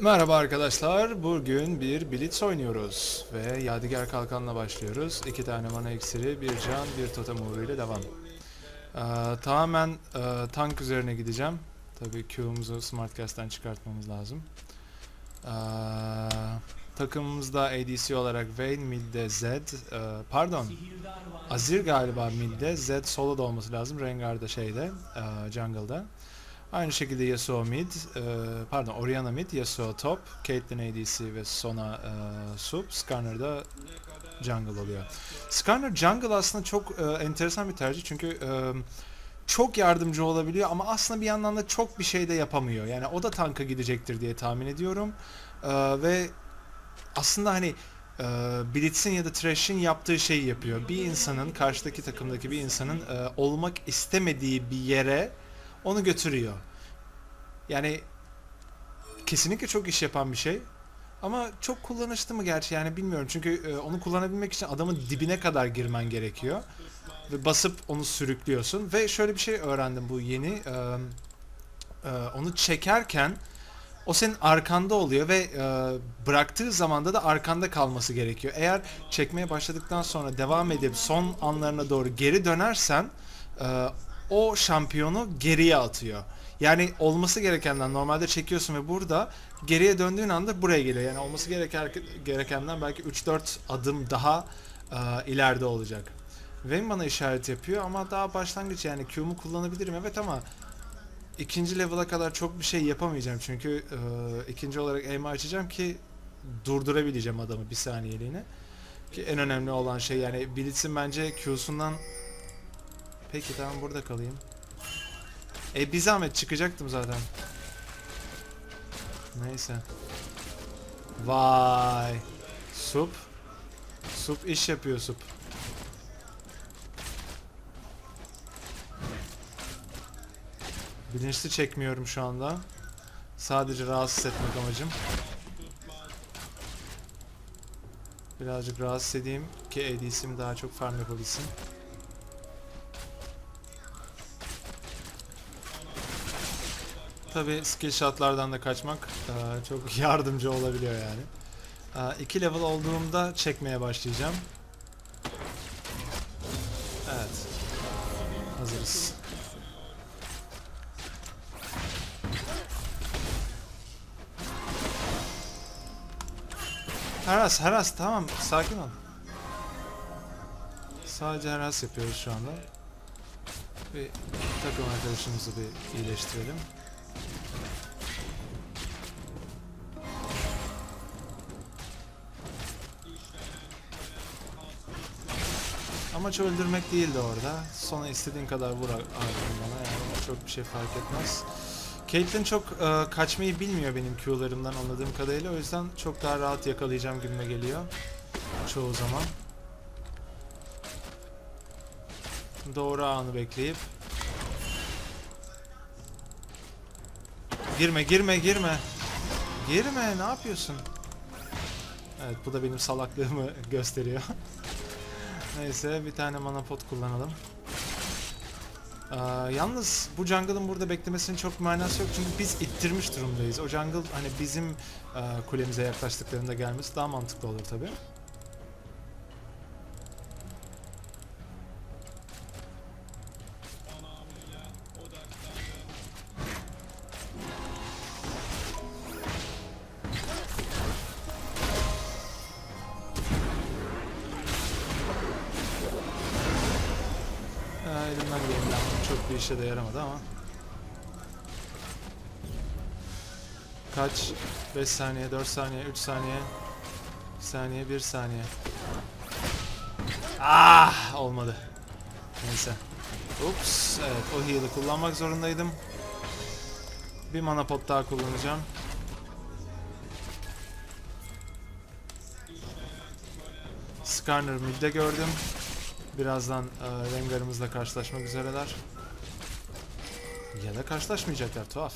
Merhaba arkadaşlar. Bugün bir Blitz oynuyoruz. Ve Yadigar Kalkan'la başlıyoruz. İki tane mana iksiri, bir can, bir totem uğruyla devam. Ee, tamamen e, tank üzerine gideceğim. Tabii Q'umuzu Smartcast'ten çıkartmamız lazım. Ee, takımımızda ADC olarak Vayne, midde Zed, e, pardon Azir galiba midde, Zed solo'da olması lazım. Rengar da şeyde, e, jungle'da. Aynı şekilde Yasuo mid, e, pardon Orianna mid, Yasuo top, Caitlyn ADC ve Sona e, sup, Skarner da jungle oluyor. Skarner jungle aslında çok e, enteresan bir tercih çünkü e, çok yardımcı olabiliyor ama aslında bir yandan da çok bir şey de yapamıyor. Yani o da tanka gidecektir diye tahmin ediyorum. E, ve aslında hani e, Blitz'in ya da Thresh'in yaptığı şeyi yapıyor. Bir insanın, karşıdaki takımdaki bir insanın e, olmak istemediği bir yere onu götürüyor. Yani kesinlikle çok iş yapan bir şey. Ama çok kullanışlı mı gerçi yani bilmiyorum. Çünkü e, onu kullanabilmek için adamın dibine kadar girmen gerekiyor. Ve basıp onu sürüklüyorsun. Ve şöyle bir şey öğrendim bu yeni. e, e, onu çekerken o senin arkanda oluyor ve e, bıraktığı zamanda da arkanda kalması gerekiyor. Eğer çekmeye başladıktan sonra devam edip son anlarına doğru geri dönersen e, o şampiyonu geriye atıyor. Yani olması gerekenden normalde çekiyorsun ve burada geriye döndüğün anda buraya geliyor. Yani olması gereken gerekenden belki 3-4 adım daha e, ileride olacak. Vayne bana işaret yapıyor ama daha başlangıç yani Q'mu kullanabilirim evet ama ikinci level'a kadar çok bir şey yapamayacağım çünkü e, ikinci olarak aim'i açacağım ki durdurabileceğim adamı bir saniyeliğine. Ki en önemli olan şey yani Blitz'in bence Q'sundan Peki tamam burada kalayım. E bir zahmet çıkacaktım zaten. Neyse. Vay. Sup. Sup iş yapıyor Sup. Bilinçli çekmiyorum şu anda. Sadece rahatsız etmek amacım. Birazcık rahatsız edeyim ki ADC'm daha çok farm yapabilsin. Tabi skill shotlardan da kaçmak e, çok yardımcı olabiliyor yani. 2 level olduğumda çekmeye başlayacağım. Evet. Hazırız. Heras, Heras tamam sakin ol. Sadece Heras yapıyoruz şu anda. Bir takım arkadaşımızı bir iyileştirelim. Amaç öldürmek değildi orada. Sonra istediğin kadar vur bana yani çok bir şey fark etmez. Caitlyn çok e, kaçmayı bilmiyor benim Q'larımdan anladığım kadarıyla o yüzden çok daha rahat yakalayacağım gibime geliyor. Çoğu zaman. Doğru anı bekleyip Girme girme girme. Girme ne yapıyorsun? Evet bu da benim salaklığımı gösteriyor. Neyse bir tane mana pot kullanalım. Aa, yalnız bu jungle'ın burada beklemesinin çok manası yok çünkü biz ittirmiş durumdayız. O jungle hani bizim e, kulemize yaklaştıklarında gelmesi daha mantıklı olur tabi. 5 saniye, 4 saniye, 3 saniye. 2 saniye, 1 saniye. Ah! Olmadı. Neyse. Ups. Evet o heal'ı kullanmak zorundaydım. Bir mana pot daha kullanacağım. Skarner midde gördüm. Birazdan e, Rengar'ımızla karşılaşmak üzereler. Ya da karşılaşmayacaklar tuhaf.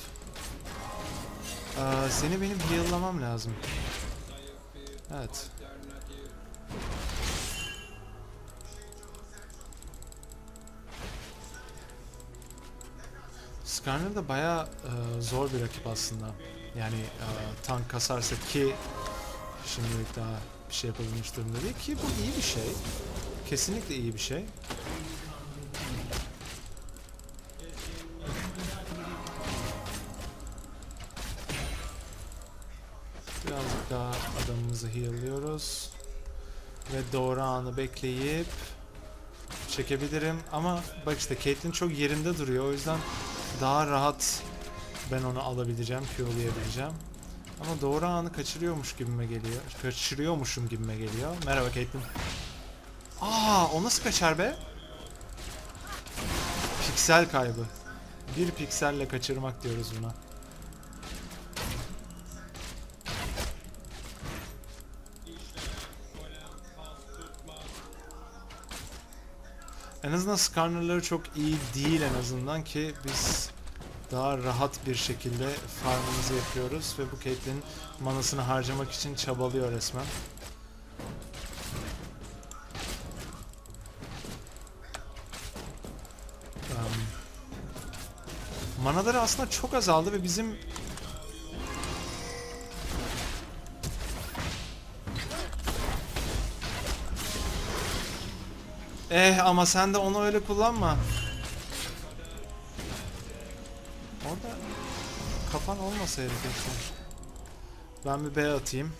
E, seni benim heal'lamam lazım. Evet. Skarner da bayağı e, zor bir rakip aslında. Yani e, tank kasarsa ki şimdilik daha bir şey yapabilmiş durumda değil ki bu iyi bir şey. Kesinlikle iyi bir şey. Adamımızı heal'lıyoruz. Ve doğru anı bekleyip çekebilirim ama bak işte Caitlyn çok yerinde duruyor o yüzden daha rahat ben onu alabileceğim, Q'layabileceğim. Ama doğru anı kaçırıyormuş gibime geliyor. Kaçırıyormuşum gibime geliyor. Merhaba Caitlyn. Aa, o nasıl kaçar be? Piksel kaybı. Bir pikselle kaçırmak diyoruz buna. En azından skarnerları çok iyi değil en azından ki biz daha rahat bir şekilde farmımızı yapıyoruz ve bu Caitlyn manasını harcamak için çabalıyor resmen. Manaları aslında çok azaldı ve bizim Eh ama sen de onu öyle kullanma. Orada kafan olmasaydı keşke. Ben bir B atayım.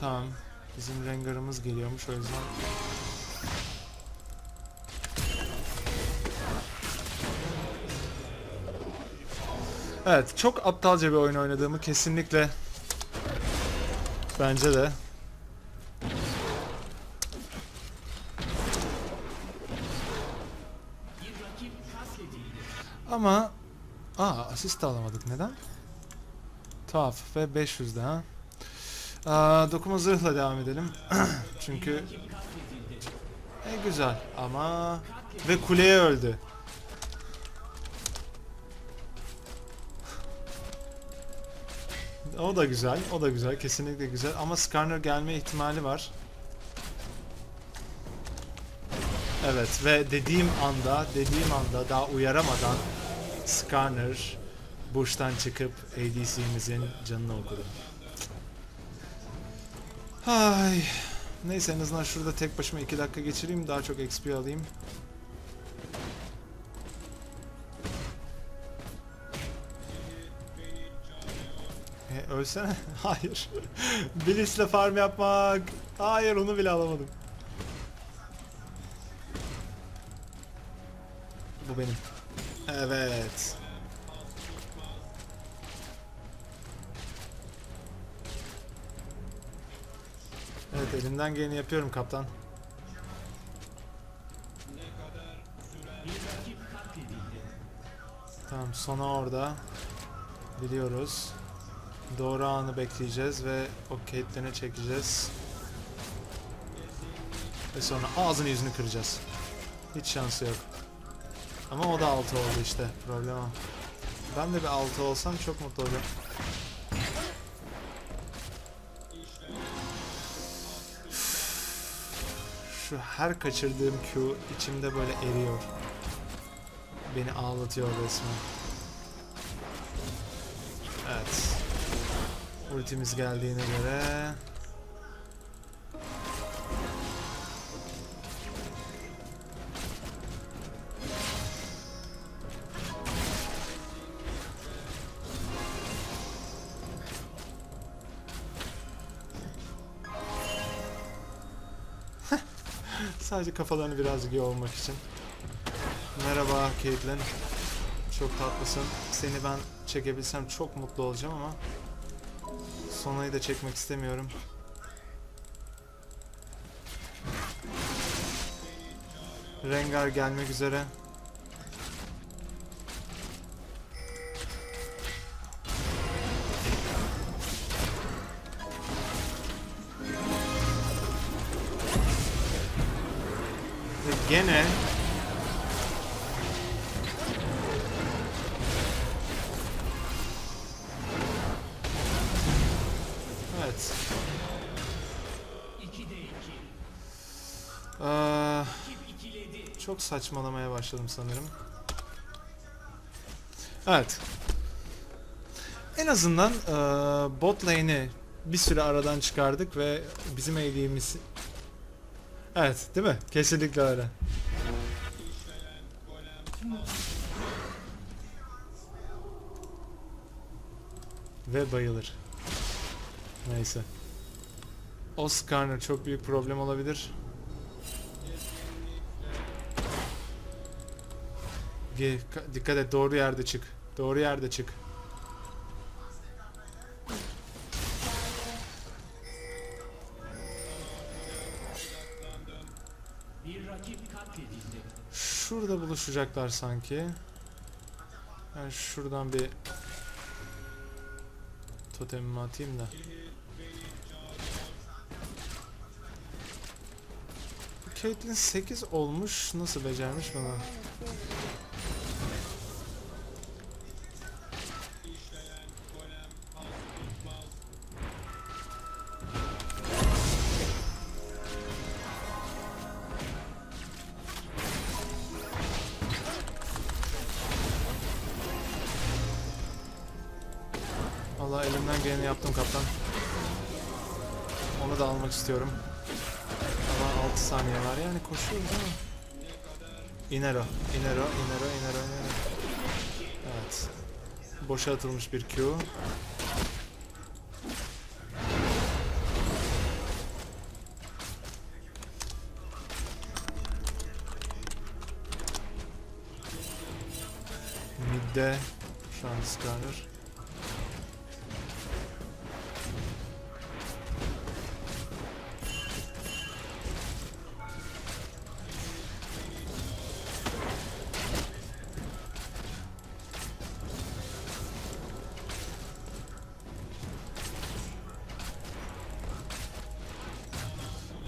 Tamam. Bizim Rengar'ımız geliyormuş o yüzden. Evet, çok aptalca bir oyun oynadığımı kesinlikle bence de Ama aa asist alamadık. Neden? Tuhaf ve 500'de ha. Aa, dokuma zırhla devam edelim. Çünkü e, güzel ama ve kuleye öldü. O da güzel, o da güzel, kesinlikle güzel ama Skarner gelme ihtimali var. Evet ve dediğim anda, dediğim anda daha uyaramadan Skarner Bush'tan çıkıp ADC'mizin canını okudu. Ay. Neyse en azından şurada tek başıma 2 dakika geçireyim daha çok XP alayım. Ölsene. Hayır. Bliss'le farm yapmak. Hayır onu bile alamadım. Bu benim. Evet. Evet elimden geleni yapıyorum kaptan. Tamam sona orada. Biliyoruz. Doğru anı bekleyeceğiz ve o Caitlyn'i çekeceğiz. Ve sonra ağzını yüzünü kıracağız. Hiç şansı yok. Ama o da 6 oldu işte. Problem o. Ben de bir 6 olsam çok mutlu olacağım. Şu her kaçırdığım Q içimde böyle eriyor. Beni ağlatıyor resmen. Ultimiz geldiğine göre Sadece kafalarını birazcık yormak için. Merhaba Caitlyn. Çok tatlısın. Seni ben çekebilsem çok mutlu olacağım ama Sonayı da çekmek istemiyorum. Rengar gelmek üzere. Ve gene saçmalamaya başladım sanırım. Evet. En azından eee, bot lane'i bir süre aradan çıkardık ve bizim eğiliğimiz... Evet değil mi? Kesinlikle öyle. Ve bayılır. Neyse. Oscar'ın çok büyük problem olabilir. Ge- ka- Dikkat et doğru yerde çık. Doğru yerde çık. Şurada buluşacaklar sanki. Ben şuradan bir totemimi atayım da. Caitlyn 8 olmuş. Nasıl becermiş bunu? İstiyorum. Ama 6 saniye var yani koşuyoruz ama. Inero, Inero, Inero, Inero, Inero. Evet. Boşa atılmış bir Q. Mid'de şu an Skarner.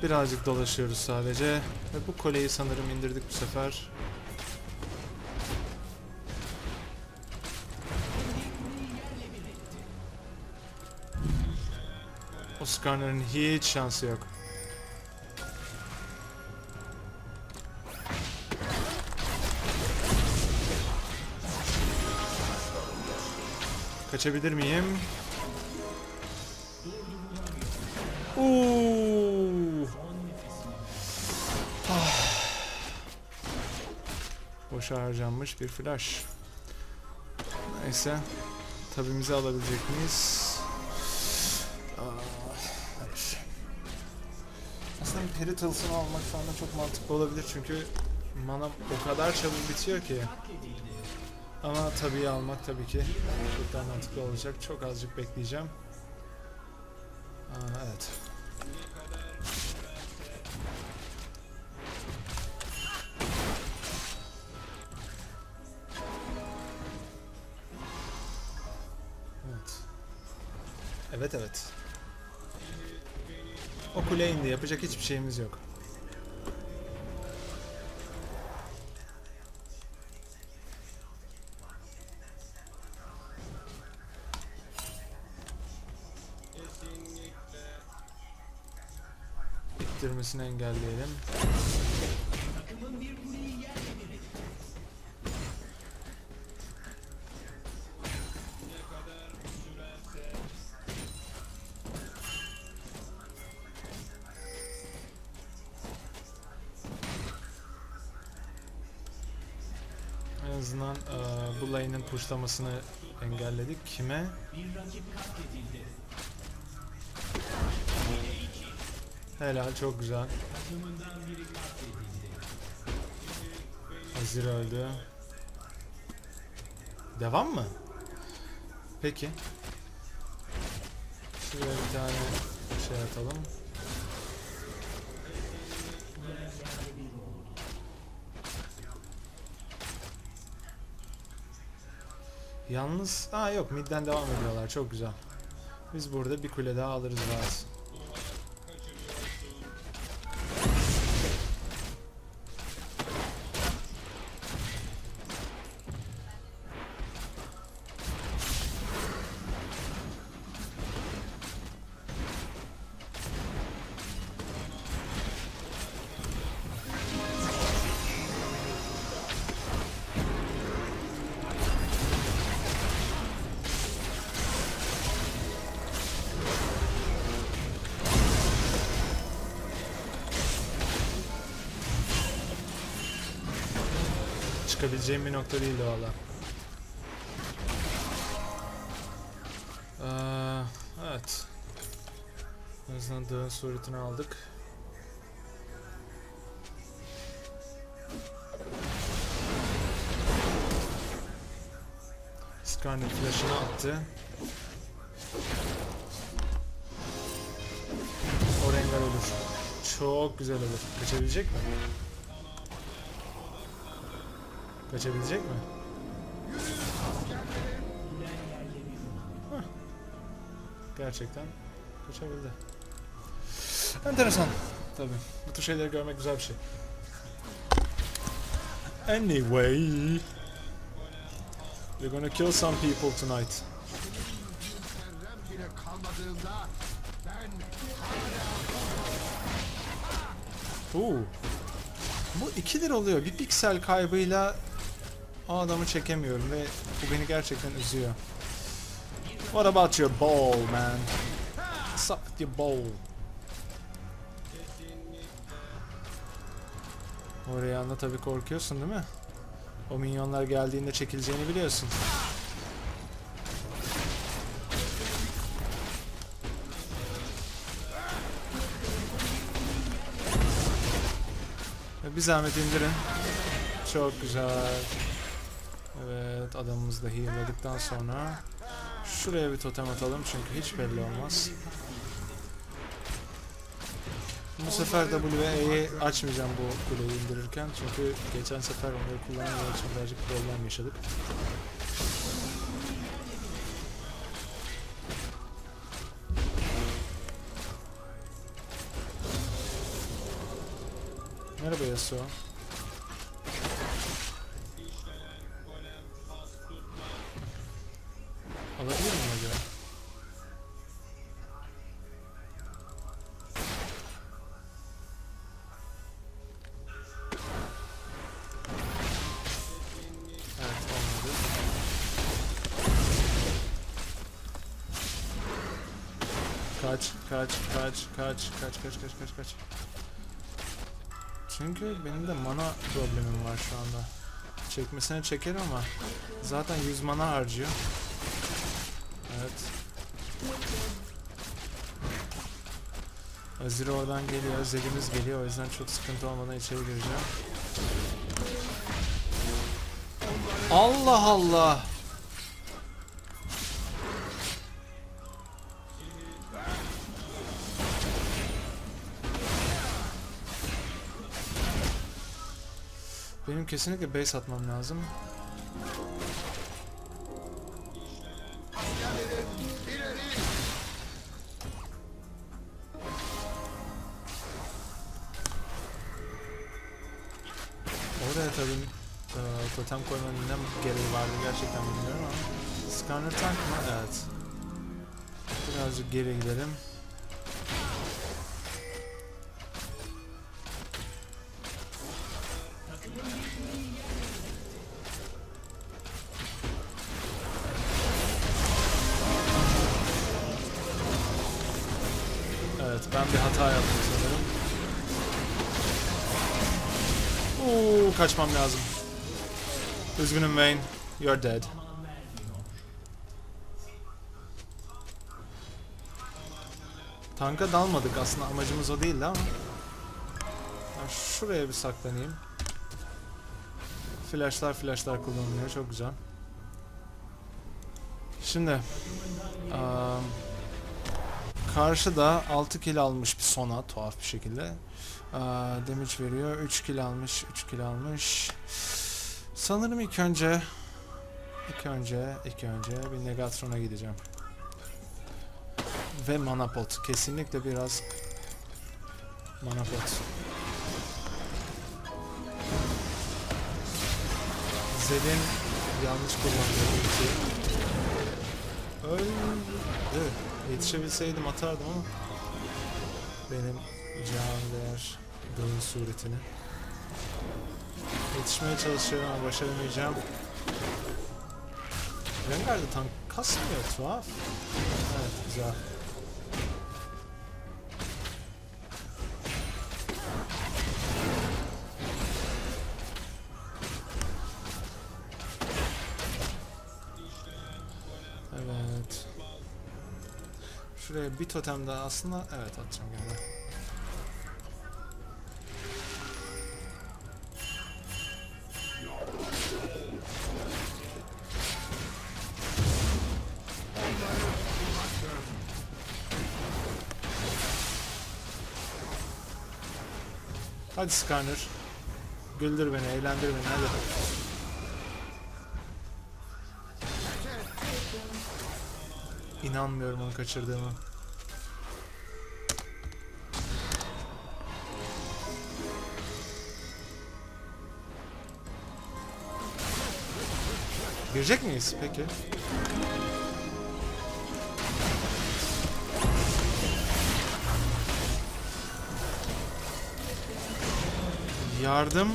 Birazcık dolaşıyoruz sadece. Ve bu koleyi sanırım indirdik bu sefer. Oscar'ın hiç şansı yok. Kaçabilir miyim? Boşa harcanmış bir flash. Neyse. Tabimizi alabilecek miyiz? Aa, hayır. Aslında peri tılsımı almak şu anda çok mantıklı olabilir çünkü mana o kadar çabuk bitiyor ki. Ama tabii almak tabii ki çok daha mantıklı olacak. Çok azıcık bekleyeceğim. Aa. Evet. Evet evet. O kule indi. Yapacak hiçbir şeyimiz yok. İttirmesini engelleyelim. Azından eee, bu lane'in pushlamasını engelledik. Kime? Helal çok güzel. Azir öldü. Devam mı? Peki. Şuraya bir tane şey atalım. Yalnız, aa yok midden devam ediyorlar çok güzel. Biz burada bir kule daha alırız rahat. Çıkabileceğim bir nokta değildi valla. Ee, evet. En azından dağın suretini aldık. Skarnet flash'ını attı. O Rengar ölür. Çok güzel olur. Kaçabilecek mi? Kaçabilecek mi? Gerçekten kaçabildi. Enteresan. Tabii. Bu tür şeyleri görmek güzel bir şey. Anyway. We're gonna kill some people tonight. Oo. Bu ikidir oluyor. Bir piksel kaybıyla o adamı çekemiyorum ve bu beni gerçekten üzüyor. What about your ball, man? Suck your ball. Oraya anda tabii korkuyorsun değil mi? O minyonlar geldiğinde çekileceğini biliyorsun. Bir zahmet indirin. Çok güzel. Evet adamımızı da heal'ladıktan sonra şuraya bir totem atalım çünkü hiç belli olmaz. Bu sefer W ve E'yi açmayacağım bu kuleyi indirirken çünkü geçen sefer onları kullanamadığı için birazcık problem yaşadık. Merhaba Yasuo. Kaç, kaç, kaç, kaç, kaç, kaç, kaç, kaç, kaç. Çünkü benim de mana problemim var şu anda. Çekmesine çeker ama zaten 100 mana harcıyor. Evet. Azir oradan geliyor, Zed'imiz geliyor o yüzden çok sıkıntı olmadan içeri gireceğim. Allah Allah! Kesinlikle base atmam lazım. Oraya tabii e, totem koymanın ne gereği vardı gerçekten bilmiyorum ama Skarner tank mı? Evet. Birazcık geri gidelim. Kaçmam lazım. Üzgünüm Vayne. You're dead. Tanka dalmadık aslında amacımız o değildi ama. Ben şuraya bir saklanayım. Flashlar flashlar kullanılıyor çok güzel. Şimdi um, Karşıda 6 kill almış bir sona tuhaf bir şekilde. Aa, damage veriyor. 3 kill almış. 3 kill almış. Sanırım ilk önce ilk önce ilk önce bir Negatron'a gideceğim. Ve mana pot. Kesinlikle biraz mana pot. Zed'in yanlış kullandığı ulti. Öldü. Yetişebilseydim atardım ama benim can değer dağın suretini. Yetişmeye çalışıyorum ama başaramayacağım. Rengar'da tank kasmıyor tuhaf. Evet güzel. Şuraya bir totem daha aslında evet atacağım gene. Hadi Skarner. Güldür beni, eğlendir beni hadi. İnanmıyorum onu kaçırdığımı. Girecek miyiz peki? Yardım.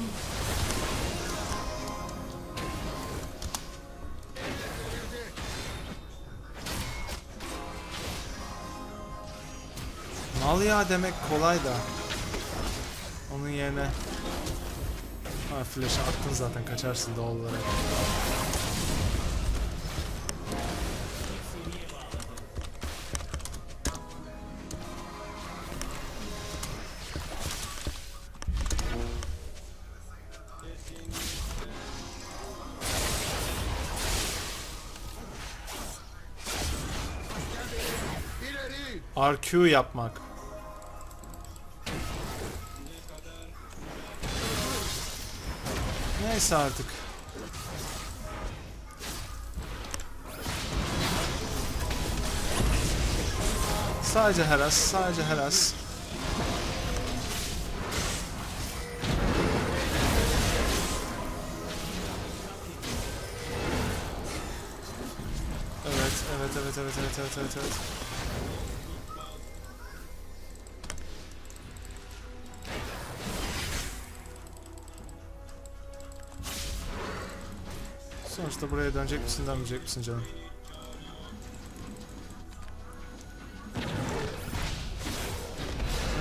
Mal ya demek kolay da. Onun yerine Ha flash'ı attın zaten kaçarsın doğal olarak. RQ yapmak. Neyse artık. Sadece heras, sadece heras. Evet, evet, evet, evet, evet, evet, evet, evet. Sonuçta buraya dönecek misin dönmeyecek misin canım?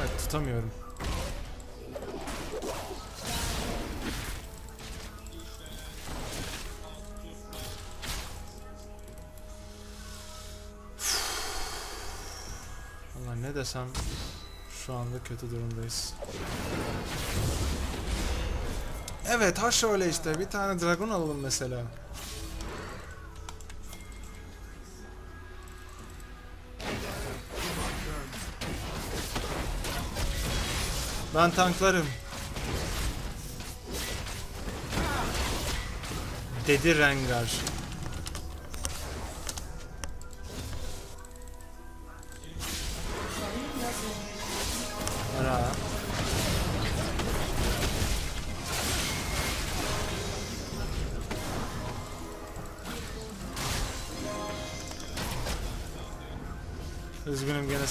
Evet tutamıyorum. Valla ne desem şu anda kötü durumdayız. Evet ha şöyle işte bir tane dragon alalım mesela. Ben tanklarım. Dedi Rengar.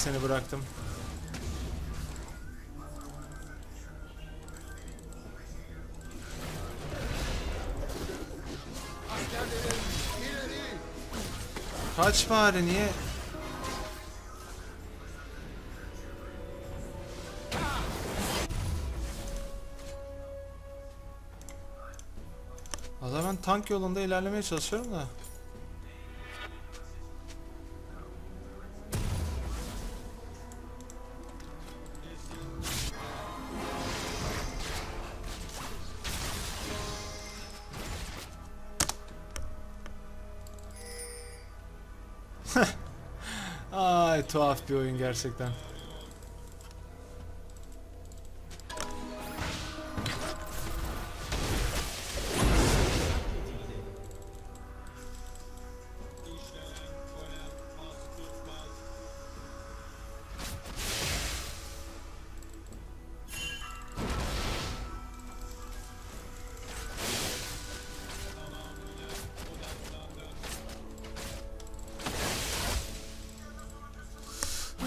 Seni bıraktım. Kaç bari niye? Valla ben tank yolunda ilerlemeye çalışıyorum da. Bir oyun gerçekten.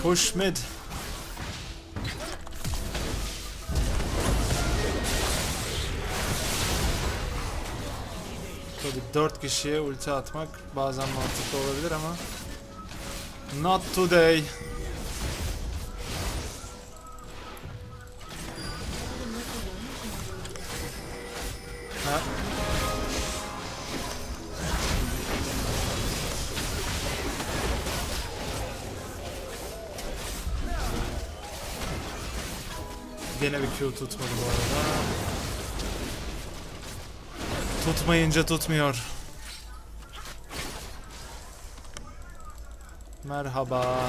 Push mid. Tabii 4 kişiye ulti atmak bazen mantıklı olabilir ama Not today. Q tutmadı. Tutmayınca tutmuyor. Merhaba.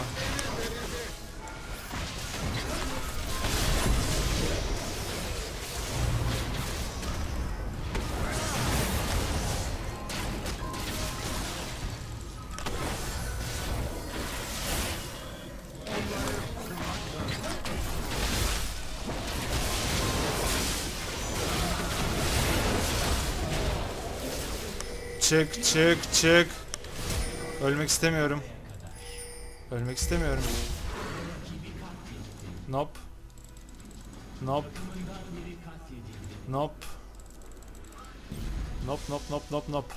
Çık çık çık. Ölmek istemiyorum. Ölmek istemiyorum. Nope. Nope. Nope. Nope nope nope nope nope.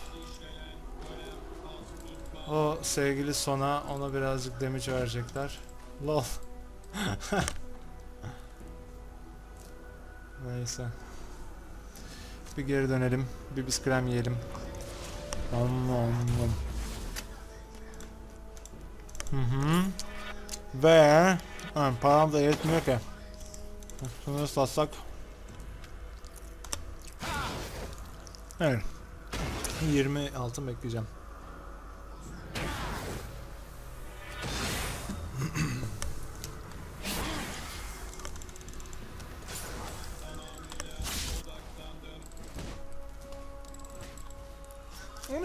O sevgili sona ona birazcık damage verecekler. Lol. Neyse. Bir geri dönelim. Bir biskrem yiyelim. Om. Hı hı. Ve ha, param da yetmiyor ki. Şunu satsak. Evet. 20 altın bekleyeceğim.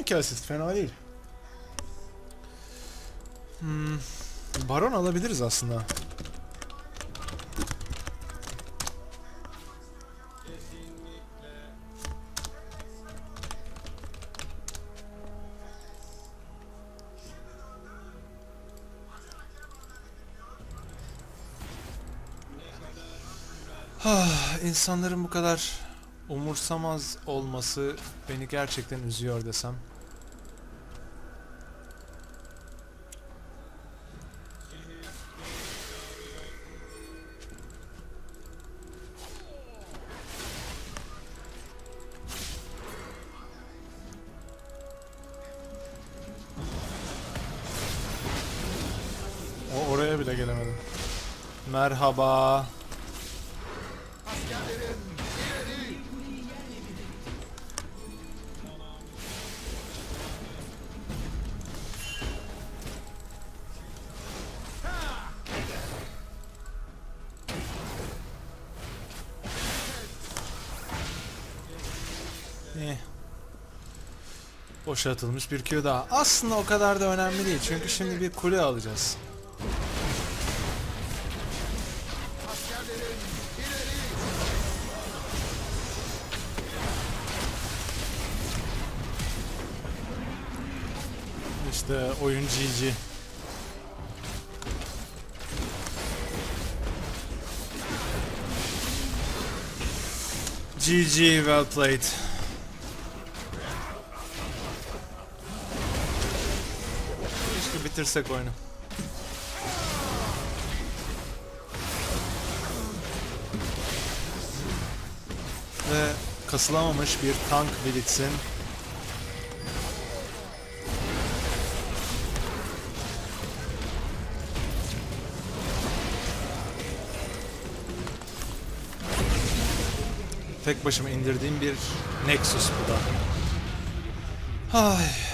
On iki asist fena değil. Hmm, Baron alabiliriz aslında. Ah, insanların bu kadar umursamaz olması beni gerçekten üzüyor desem. Merhaba. Eh. Bir Q daha. Aslında o kadar da önemli değil çünkü şimdi bir kule alacağız. İşte oyun GG. GG well played. Keşke bitirsek oyunu. Kasılamamış bir tank Blitz'in tek başıma indirdiğim bir Nexus bu da. Ay.